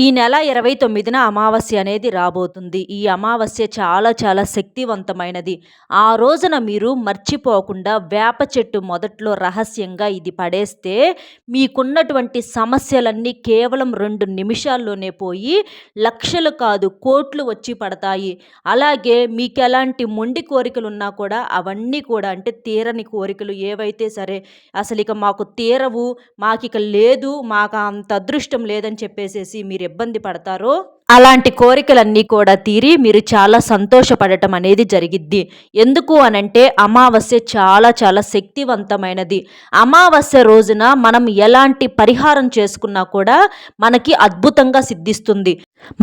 ఈ నెల ఇరవై తొమ్మిదిన అమావాస్య అనేది రాబోతుంది. ఈ అమావాస్య చాలా చాలా శక్తివంతమైనది. ఆ రోజున మీరు మర్చిపోకుండా వేప చెట్టు మొదట్లో రహస్యంగా ఇది పడేస్తే మీకున్నటువంటి సమస్యలన్నీ కేవలం రెండు నిమిషాల్లోనే పోయి లక్షలు కాదు కోట్లు వచ్చి పడతాయి. అలాగే మీకు ఎలాంటి మొండి కోరికలు ఉన్నా కూడా అవన్నీ కూడా అంటే తీరని కోరికలు ఏవైతే సరే అసలు ఇక మాకు తీరవు మాకు ఇక లేదు మాకు అంత అదృష్టం లేదని చెప్పేసేసి మీరు మీరు ఇబ్బంది పడతారో అలాంటి కోరికలన్నీ కూడా తీరి మీరు చాలా సంతోషపడటం అనేది జరిగిద్ది. ఎందుకు అనంటే అమావాస్య చాలా చాలా శక్తివంతమైనది. అమావాస్య రోజున మనం ఎలాంటి పరిహారం చేసుకున్నా కూడా మనకి అద్భుతంగా సిద్ధిస్తుంది.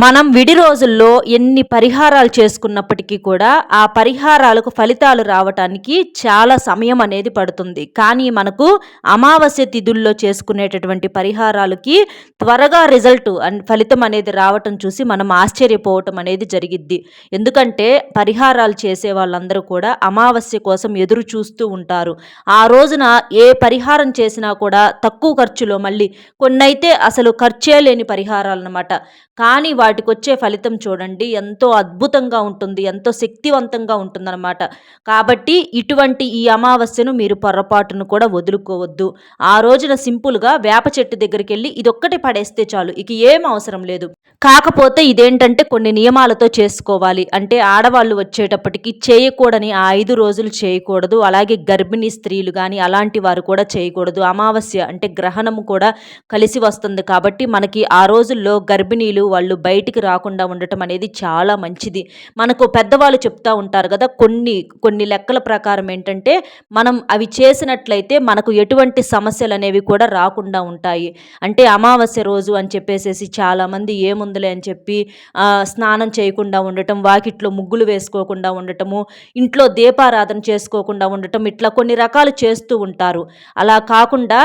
మనం విడి రోజుల్లో ఎన్ని పరిహారాలు చేసుకున్నప్పటికీ కూడా ఆ పరిహారాలకు ఫలితాలు రావటానికి చాలా సమయం అనేది పడుతుంది. కానీ మనకు అమావాస్య తిథుల్లో చేసుకునేటటువంటి పరిహారాలకి త్వరగా రిజల్ట్ ఫలితం అనేది రావటం చూసి మనం ఆశ్చర్యపోవటం అనేది జరిగిద్ది. ఎందుకంటే పరిహారాలు చేసే వాళ్ళందరూ కూడా అమావాస్య కోసం ఎదురు చూస్తూ ఉంటారు. ఆ రోజున ఏ పరిహారం చేసినా కూడా తక్కువ ఖర్చులో మళ్ళీ కొన్నైతే అసలు ఖర్చే లేని పరిహారాలు అనమాట కానీ వాటికి వచ్చే ఫలితం చూడండి. ఎంతో అద్భుతంగా ఉంటుంది. ఎంతో శక్తివంతంగా ఉంటుందన్నమాట. కాబట్టి ఇటువంటి ఈ అమావాస్యను మీరు పొరపాటును కూడా వదులుకోవద్దు. ఆ రోజున సింపుల్గా వేప చెట్టు దగ్గరికి వెళ్ళి ఇదొక్కటి పడేస్తే చాలు. ఇక ఏం అవసరం లేదు. కాకపోతే ఇదేంటంటే కొన్ని నియమాలతో చేసుకోవాలి. అంటే ఆడవాళ్ళు వచ్చేటప్పటికి చేయకూడని ఆ ఐదు రోజులు చేయకూడదు. అలాగే గర్భిణీ స్త్రీలు కానీ అలాంటి వారు కూడా చేయకూడదు. అమావాస్య అంటే గ్రహణము కూడా కలిసి వస్తుంది. కాబట్టి మనకి ఆ రోజుల్లో గర్భిణీలు వాళ్ళు బయటికి రాకుండా ఉండటం అనేది చాలా మంచిది. మనకు పెద్దవాళ్ళు చెప్తా ఉంటారు కదా కొన్ని కొన్ని లెక్కల ప్రకారం ఏంటంటే మనం అవి చేసినట్లయితే మనకు ఎటువంటి సమస్యలు అనేవి కూడా రాకుండా ఉంటాయి. అంటే అమావాస్య రోజు అని చెప్పేసేసి చాలామంది ఏముందిలే అని చెప్పి స్నానం చేయకుండా ఉండటం వాకిట్లో ముగ్గులు వేసుకోకుండా ఉండటము ఇంట్లో దీపారాధన చేసుకోకుండా ఉండటం ఇట్లా కొన్ని రకాలు చేస్తూ ఉంటారు. అలా కాకుండా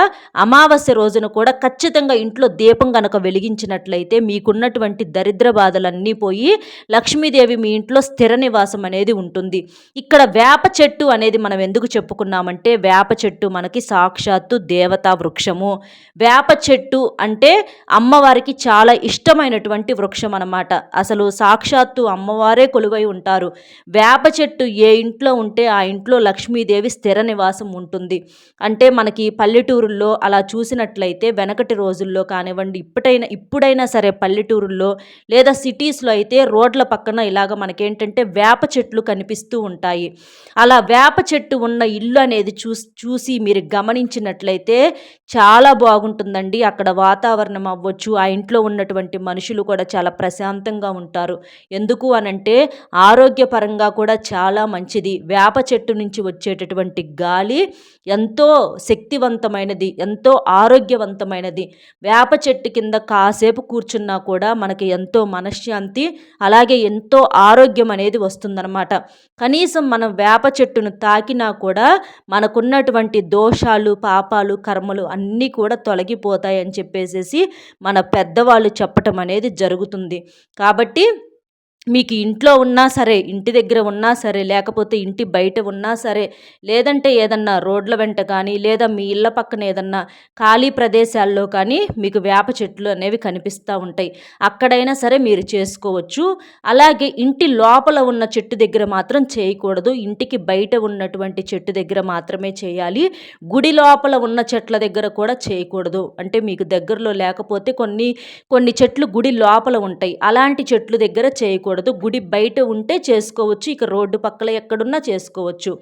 అమావాస్య రోజున కూడా ఖచ్చితంగా ఇంట్లో దీపం కనుక వెలిగించినట్లయితే మీకున్నటువంటి ఉన్నటువంటి దరిద్ర బాధలన్నీ పోయి లక్ష్మీదేవి మీ ఇంట్లో స్థిర నివాసం అనేది ఉంటుంది. ఇక్కడ వేప చెట్టు అనేది మనం ఎందుకు చెప్పుకున్నామంటే వేప చెట్టు మనకి సాక్షాత్తు దేవతా వృక్షము. వేప చెట్టు అంటే అమ్మవారికి చాలా ఇష్టమైనటువంటి వృక్షం అనమాట అసలు సాక్షాత్తు అమ్మవారే కొలువై ఉంటారు. వేప చెట్టు ఏ ఇంట్లో ఉంటే ఆ ఇంట్లో లక్ష్మీదేవి స్థిర నివాసం ఉంటుంది. అంటే మనకి పల్లెటూరుల్లో అలా చూసినట్లయితే వెనకటి రోజుల్లో కానివ్వండి ఇప్పటైనా ఇప్పుడైనా సరే పల్లెటూరుల్లో లేదా సిటీస్లో అయితే రోడ్ల పక్కన ఇలాగ మనకేంటంటే వేప చెట్లు కనిపిస్తూ ఉంటాయి. అలా వేప చెట్టు ఉన్న ఇల్లు అనేది చూసి చూసి మీరు గమనించినట్లయితే చాలా బాగుంటుందండి. అక్కడ వాతావరణం అవ్వచ్చు ఆ ఇంట్లో ఉన్నటువంటి మనుషులు కూడా చాలా ప్రశాంతంగా ఉంటారు. ఎందుకు అనంటే ఆరోగ్యపరంగా కూడా చాలా మంచిది. వేప చెట్టు నుంచి వచ్చేటటువంటి గాలి ఎంతో శక్తివంతమైనది ఎంతో ఆరోగ్యవంతమైనది. వేప చెట్టు కింద కాసేపు కూర్చున్నా కూడా మనకి ఎంతో మనశ్శాంతి అలాగే ఎంతో ఆరోగ్యం అనేది వస్తుందన్నమాట. కనీసం మనం వేప చెట్టును తాకినా కూడా మనకున్నటువంటి దోషాలు పాపాలు కర్మలు అన్నీ కూడా తొలగిపోతాయని చెప్పేసేసి మన పెద్దవాళ్ళు చెప్పటం అనేది జరుగుతుంది. కాబట్టి మీకు ఇంట్లో ఉన్నా సరే ఇంటి దగ్గర ఉన్నా సరే లేకపోతే ఇంటి బయట ఉన్నా సరే లేదంటే ఏదన్నా రోడ్ల వెంట కానీ లేదా మీ ఇళ్ళ పక్కన ఏదన్నా ఖాళీ ప్రదేశాల్లో కానీ మీకు వేప చెట్లు అనేవి కనిపిస్తూ ఉంటాయి. అక్కడైనా సరే మీరు చేసుకోవచ్చు. అలాగే ఇంటి లోపల ఉన్న చెట్టు దగ్గర మాత్రం చేయకూడదు. ఇంటికి బయట ఉన్నటువంటి చెట్టు దగ్గర మాత్రమే చేయాలి. గుడి లోపల ఉన్న చెట్ల దగ్గర కూడా చేయకూడదు. అంటే మీకు దగ్గరలో లేకపోతే కొన్ని కొన్ని చెట్లు గుడి లోపల ఉంటాయి. అలాంటి చెట్లు దగ్గర చేయకూడదు. చేయకూడదు గుడి బయట ఉంటే చేసుకోవచ్చు. ఇక రోడ్డు పక్కల ఎక్కడున్నా చేసుకోవచ్చు.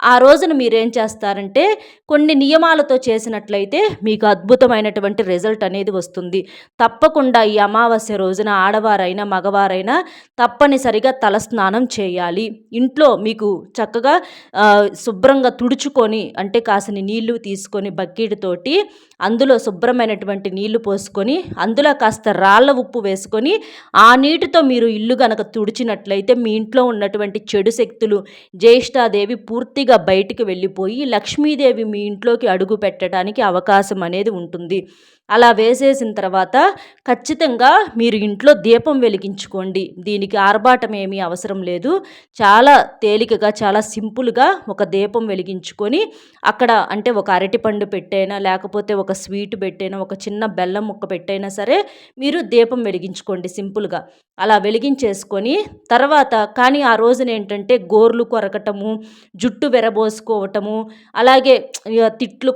ఆ రోజున మీరేం చేస్తారంటే కొన్ని నియమాలతో చేసినట్లయితే మీకు అద్భుతమైనటువంటి రిజల్ట్ అనేది వస్తుంది. తప్పకుండా ఈ అమావాస్య రోజున ఆడవారైనా మగవారైనా తప్పనిసరిగా తలస్నానం చేయాలి. ఇంట్లో మీకు చక్కగా శుభ్రంగా తుడుచుకొని అంటే కాసిన నీళ్ళు తీసుకొని బకెట్తోటి అందులో శుభ్రమైనటువంటి నీళ్ళు పోసుకొని అందులో కాస్త రాళ్ళ ఉప్పు వేసుకొని ఆ నీటితో మీరు ఇల్లు గనక తుడిచినట్లయితే మీ ఇంట్లో ఉన్నటువంటి చెడు శక్తులు జ్యేష్ఠాదేవి పూర్తిగా పూర్తిగా బయటికి వెళ్ళిపోయి లక్ష్మీదేవి మీ ఇంట్లోకి అడుగు పెట్టడానికి అవకాశం అనేది ఉంటుంది. అలా వేసేసిన తర్వాత ఖచ్చితంగా మీరు ఇంట్లో దీపం వెలిగించుకోండి. దీనికి ఆర్భాటం ఏమీ అవసరం లేదు. చాలా తేలికగా చాలా సింపుల్గా ఒక దీపం వెలిగించుకొని అక్కడ అంటే ఒక అరటిపండు పెట్టైనా లేకపోతే ఒక స్వీట్ పెట్టైనా ఒక చిన్న బెల్లం ముక్క పెట్టైనా సరే మీరు దీపం వెలిగించుకోండి సింపుల్గా. అలా వెలిగించేసుకొని తర్వాత కానీ ఆ రోజున ఏంటంటే గోర్లు కొరకటము జుట్టు విరబోసుకోవటము అలాగే తిట్లు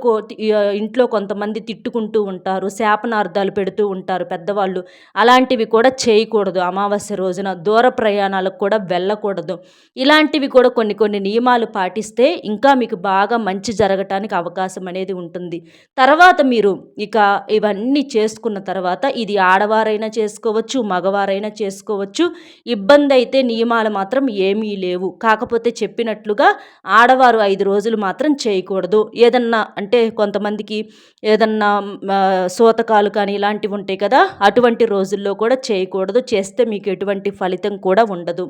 ఇంట్లో కొంతమంది తిట్టుకుంటూ ఉంటారు. శాపనార్థాలు పెడుతూ ఉంటారు పెద్దవాళ్ళు. అలాంటివి కూడా చేయకూడదు అమావాస్య రోజున. దూర ప్రయాణాలకు కూడా వెళ్ళకూడదు. ఇలాంటివి కూడా కొన్ని కొన్ని నియమాలు పాటిస్తే ఇంకా మీకు బాగా మంచి జరగటానికి అవకాశం అనేది ఉంటుంది. తర్వాత మీరు ఇక ఇవన్నీ చేసుకున్న తర్వాత ఇది ఆడవారైనా చేసుకోవచ్చు మగవారైనా చేసుకోవచ్చు. ఇబ్బంది అయితే నియమాలు మాత్రం ఏమీ లేవు. కాకపోతే చెప్పినట్లుగా ఆడవారు ఐదు రోజులు మాత్రం చేయకూడదు. ఏదన్నా అంటే కొంతమందికి ఏదన్నా సూతకాలు కానీ ఇలాంటివి ఉంటాయి కదా అటువంటి రోజుల్లో కూడా చేయకూడదు. చేస్తే మీకు ఎటువంటి ఫలితం కూడా ఉండదు.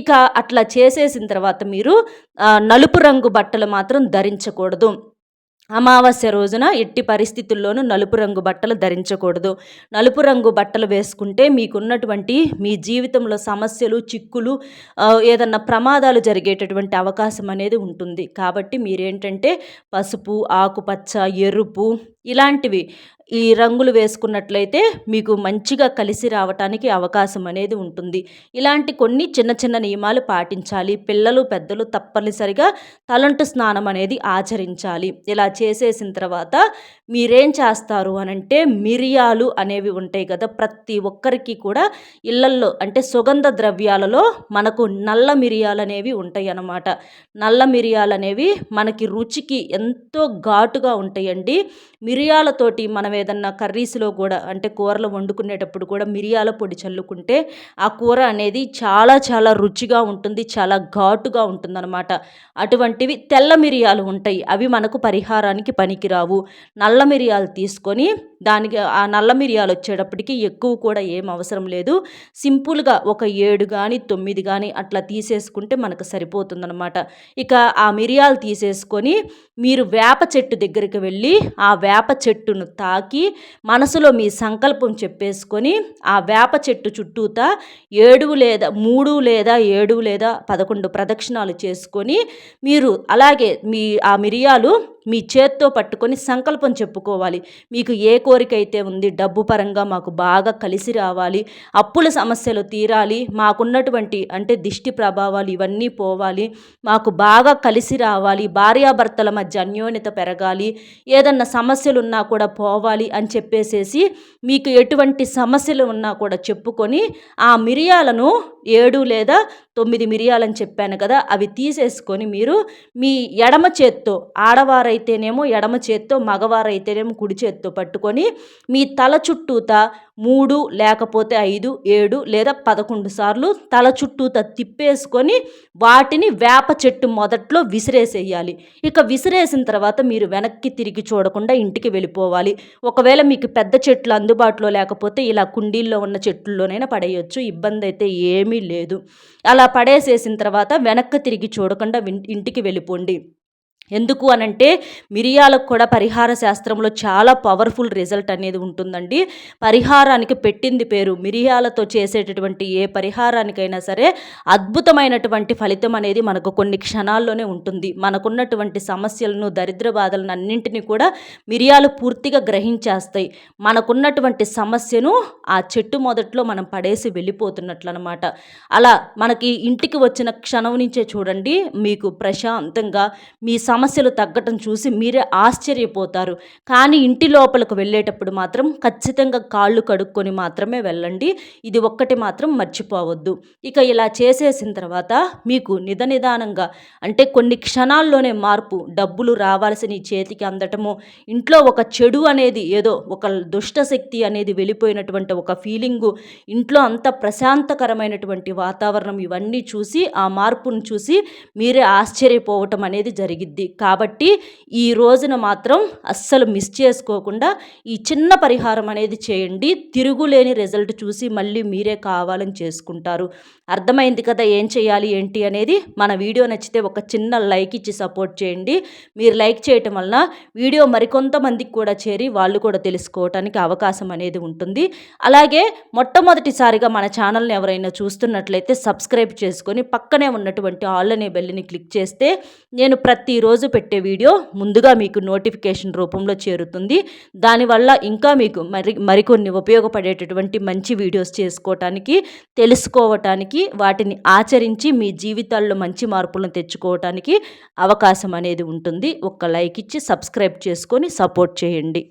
ఇక అట్లా చేసేసిన తర్వాత మీరు నలుపు రంగు బట్టలు మాత్రం ధరించకూడదు. అమావాస్య రోజున ఎట్టి పరిస్థితుల్లోనూ నలుపు రంగు బట్టలు ధరించకూడదు. నలుపు రంగు బట్టలు వేసుకుంటే మీకున్నటువంటి మీ జీవితంలో సమస్యలు చిక్కులు ఏదన్నా ప్రమాదాలు జరిగేటటువంటి అవకాశం అనేది ఉంటుంది. కాబట్టి మీరేంటంటే పసుపు ఆకుపచ్చ ఎరుపు ఇలాంటివి ఈ రంగులు వేసుకున్నట్లయితే మీకు మంచిగా కలిసి రావటానికి అవకాశం అనేది ఉంటుంది. ఇలాంటి కొన్ని చిన్న చిన్న నియమాలు పాటించాలి. పిల్లలు పెద్దలు తప్పనిసరిగా తలంటు స్నానం అనేది ఆచరించాలి. ఇలా చేసేసిన తర్వాత మీరేం చేస్తారు అనంటే మిరియాలు అనేవి ఉంటాయి కదా ప్రతి ఒక్కరికి కూడా ఇళ్ళల్లో అంటే సుగంధ ద్రవ్యాలలో మనకు నల్ల మిరియాలు అనేవి ఉంటాయి అన్నమాట. నల్ల మిరియాలు అనేవి మనకి రుచికి ఎంతో ఘాటుగా ఉంటాయండి. మిరియాలతోటి మనం ఏదన్నా కర్రీస్లో కూడా అంటే కూరలు వండుకునేటప్పుడు కూడా మిరియాల పొడి చల్లుకుంటే ఆ కూర అనేది చాలా చాలా రుచిగా ఉంటుంది చాలా ఘాటుగా ఉంటుందన్నమాట. అటువంటివి తెల్ల మిరియాలు ఉంటాయి అవి మనకు పరిహారానికి పనికిరావు. నల్ల మిరియాలు తీసుకొని దానికి ఆ నల్ల మిరియాలు వచ్చేటప్పటికి ఎక్కువ కూడా ఏం అవసరం లేదు. సింపుల్గా ఒక ఏడు కానీ తొమ్మిది కానీ అట్లా తీసేసుకుంటే మనకు సరిపోతుందనమాట ఇక ఆ మిరియాలు తీసేసుకొని మీరు వేప చెట్టు దగ్గరికి వెళ్ళి ఆ వేప చెట్టును తాకి మనసులో మీ సంకల్పం చెప్పేసుకొని ఆ వేప చెట్టు చుట్టూతా ఏడు లేదా మూడు లేదా ఏడు లేదా పదకొండు ప్రదక్షిణాలు చేసుకొని మీరు అలాగే మీ ఆ మిరియాలు మీ చేత్తో పట్టుకొని సంకల్పం చెప్పుకోవాలి. మీకు ఏ కోరిక అయితే ఉంది డబ్బు పరంగా మాకు బాగా కలిసి రావాలి అప్పుల సమస్యలు తీరాలి మాకున్నటువంటి అంటే దిష్టి ప్రభావాలు ఇవన్నీ పోవాలి మాకు బాగా కలిసి రావాలి భార్యాభర్తల మధ్య అన్యోన్యత పెరగాలి ఏదన్నా సమస్యలు ఉన్నా కూడా పోవాలి అని చెప్పేసేసి మీకు ఎటువంటి సమస్యలు ఉన్నా కూడా చెప్పుకొని ఆ మిరియాలను ఏడు లేదా తొమ్మిది మిరియాలని చెప్పాను కదా అవి తీసేసుకొని మీరు మీ ఎడమ చేత్తో ఆడవారైతేనేమో ఎడమ చేత్తో మగవారైతేనేమో కుడి చేత్తో పట్టుకొని మీ తల చుట్టూత మూడు లేకపోతే ఐదు ఏడు లేదా పదకొండు సార్లు తల చుట్టూత తిప్పేసుకొని వాటిని వేప చెట్టు మొదట్లో విసిరేసేయాలి. ఇక విసిరేసిన తర్వాత మీరు వెనక్కి తిరిగి చూడకుండా ఇంటికి వెళ్ళిపోవాలి. ఒకవేళ మీకు పెద్ద చెట్లు అందుబాటులో లేకపోతే ఇలా కుండీల్లో ఉన్న చెట్లలోనైనా పడేయచ్చు ఇబ్బంది అయితే ఏమీ లేదు. అలా పడేసేసిన తర్వాత వెనక్కి తిరిగి చూడకుండా ఇంటికి వెళ్ళిపోండి. ఎందుకు అనంటే మిరియాలకు కూడా పరిహార శాస్త్రంలో చాలా పవర్ఫుల్ రిజల్ట్ అనేది ఉంటుందండి. పరిహారానికి పెట్టింది పేరు మిరియాలతో చేసేటటువంటి ఏ పరిహారానికైనా సరే అద్భుతమైనటువంటి ఫలితం అనేది మనకు కొన్ని క్షణాల్లోనే ఉంటుంది. మనకున్నటువంటి సమస్యలను దరిద్ర బాధలను అన్నింటినీ కూడా మిరియాలు పూర్తిగా గ్రహించేస్తాయి. మనకున్నటువంటి సమస్యను ఆ చెట్టు మొదట్లో మనం పడేసి వెళ్ళిపోతున్నట్లు అనమాట అలా మనకి ఇంటికి వచ్చిన క్షణం నుంచే చూడండి మీకు ప్రశాంతంగా మీ సమ సమస్యలు తగ్గటం చూసి మీరే ఆశ్చర్యపోతారు. కానీ ఇంటి లోపలికి వెళ్ళేటప్పుడు మాత్రం ఖచ్చితంగా కాళ్ళు కడుక్కొని మాత్రమే వెళ్ళండి. ఇది ఒక్కటి మాత్రం మర్చిపోవద్దు. ఇక ఇలా చేసేసిన తర్వాత మీకు నిదనిదానంగా అంటే కొన్ని క్షణాల్లోనే మార్పు డబ్బులు రావాల్సిన చేతికి అందటము ఇంట్లో ఒక చెడు అనేది ఏదో ఒక దుష్ట శక్తి అనేది వెళ్ళిపోయినటువంటి ఒక ఫీలింగు ఇంట్లో అంత ప్రశాంతకరమైనటువంటి వాతావరణం ఇవన్నీ చూసి ఆ మార్పును చూసి మీరే ఆశ్చర్యపోవటం అనేది జరిగిద్ది. కాబట్టి ఈ రోజున మాత్రం అస్సలు మిస్ చేసుకోకుండా ఈ చిన్న పరిహారం అనేది చేయండి. తిరుగులేని రిజల్ట్ చూసి మళ్ళీ మీరే కావాలని చేసుకుంటారు. అర్థమైంది కదా ఏం చేయాలి ఏంటి అనేది? మన వీడియో నచ్చితే ఒక చిన్న లైక్ ఇచ్చి సపోర్ట్ చేయండి. మీరు లైక్ చేయటం వలన వీడియో మరికొంతమందికి కూడా చేరి వాళ్ళు కూడా తెలుసుకోవటానికి అవకాశం అనేది ఉంటుంది. అలాగే మొట్టమొదటిసారిగా మన ఛానల్ని ఎవరైనా చూస్తున్నట్లయితే సబ్స్క్రైబ్ చేసుకొని పక్కనే ఉన్నటువంటి ఆల్ అనే బెల్ని క్లిక్ చేస్తే నేను ప్రతిరోజు రోజు పెట్టే వీడియో ముందుగా మీకు నోటిఫికేషన్ రూపంలో చేరుతుంది. దానివల్ల ఇంకా మీకు మరి మరికొన్ని ఉపయోగపడేటటువంటి మంచి వీడియోస్ చేసుకోవటానికి తెలుసుకోవటానికి వాటిని ఆచరించి మీ జీవితాల్లో మంచి మార్పులను తెచ్చుకోవటానికి అవకాశం అనేది ఉంటుంది. ఒక లైక్ ఇచ్చి సబ్స్క్రైబ్ చేసుకొని సపోర్ట్ చేయండి.